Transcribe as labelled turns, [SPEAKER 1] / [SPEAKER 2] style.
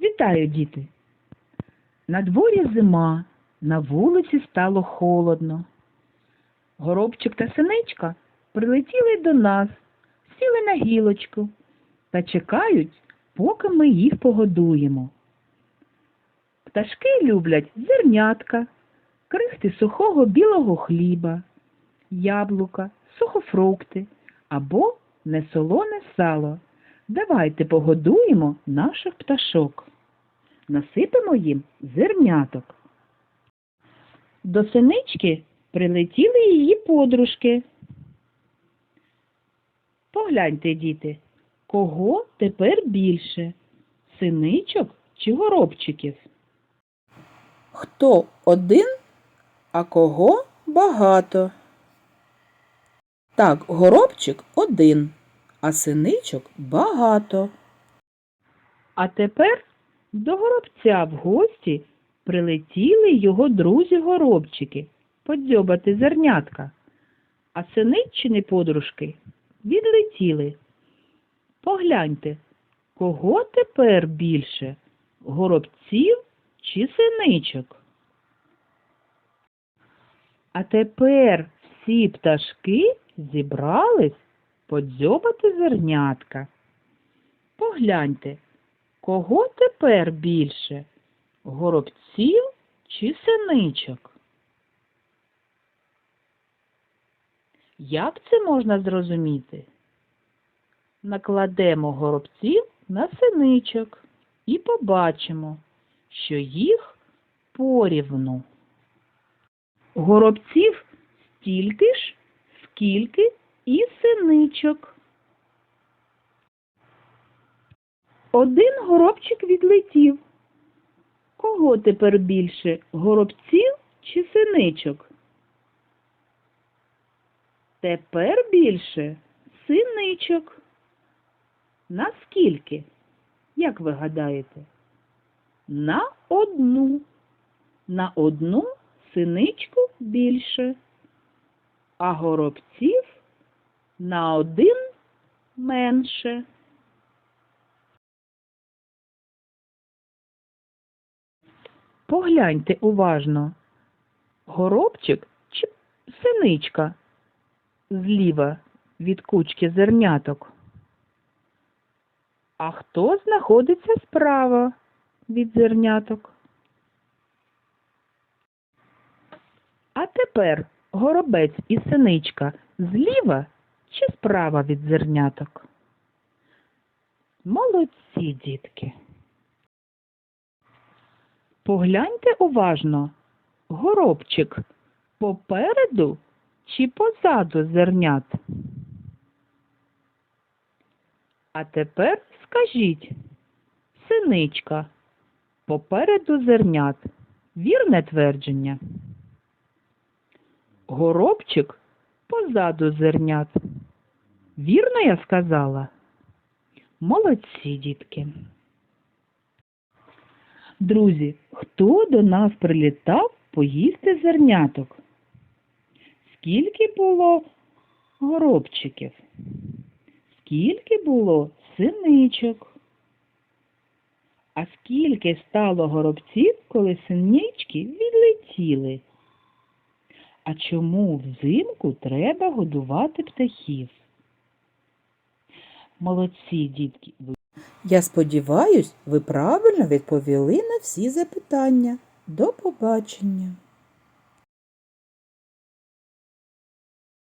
[SPEAKER 1] Вітаю, діти! На дворі зима, на вулиці стало холодно. Горобчик та синичка прилетіли до нас, сіли на гілочку та чекають, поки ми їх погодуємо. Пташки люблять зернятка, крихти сухого білого хліба, яблука, сухофрукти або несолоне сало. Давайте погодуємо наших пташок. Насипемо їм зерняток. До синички прилетіли її подружки. Погляньте, діти, кого тепер більше? Синичок чи горобчиків?
[SPEAKER 2] Хто один, а кого багато? Так, горобчик один, а синичок багато.
[SPEAKER 1] А тепер до горобця в гості прилетіли його друзі-горобчики подзьобати зернятка, а синиччини подружки відлетіли. Погляньте, кого тепер більше горобців чи синичок? А тепер всі пташки зібрались подзьобати зернятка. Погляньте, Кого тепер більше? Горобців чи синичок? Як це можна зрозуміти? Накладемо горобців на синичок і побачимо, що їх порівну. Горобців стільки ж, скільки і синичок. Один горобчик відлетів. Кого тепер більше горобців чи синичок? Тепер більше синичок. Наскільки? Як ви гадаєте? На одну. На одну синичку більше, а горобців на один менше. Погляньте уважно. Горобчик чи синичка зліва від кучки зерняток. А хто знаходиться справа від зерняток? А тепер горобець і синичка зліва чи справа від зерняток? Молодці, дітки. Погляньте уважно. Горобчик попереду чи позаду зернят? А тепер скажіть, синичка, попереду зернят. Вірне твердження? Горобчик позаду зернят. Вірно я сказала? Молодці, дітки. Друзі, хто до нас прилітав поїсти зерняток? Скільки було горобчиків? Скільки було синичок? А скільки стало горобців, коли синички відлетіли? А чому взимку треба годувати птахів? Молодці, дітки,
[SPEAKER 2] Я сподіваюсь, ви правильно відповіли на всі запитання. До побачення!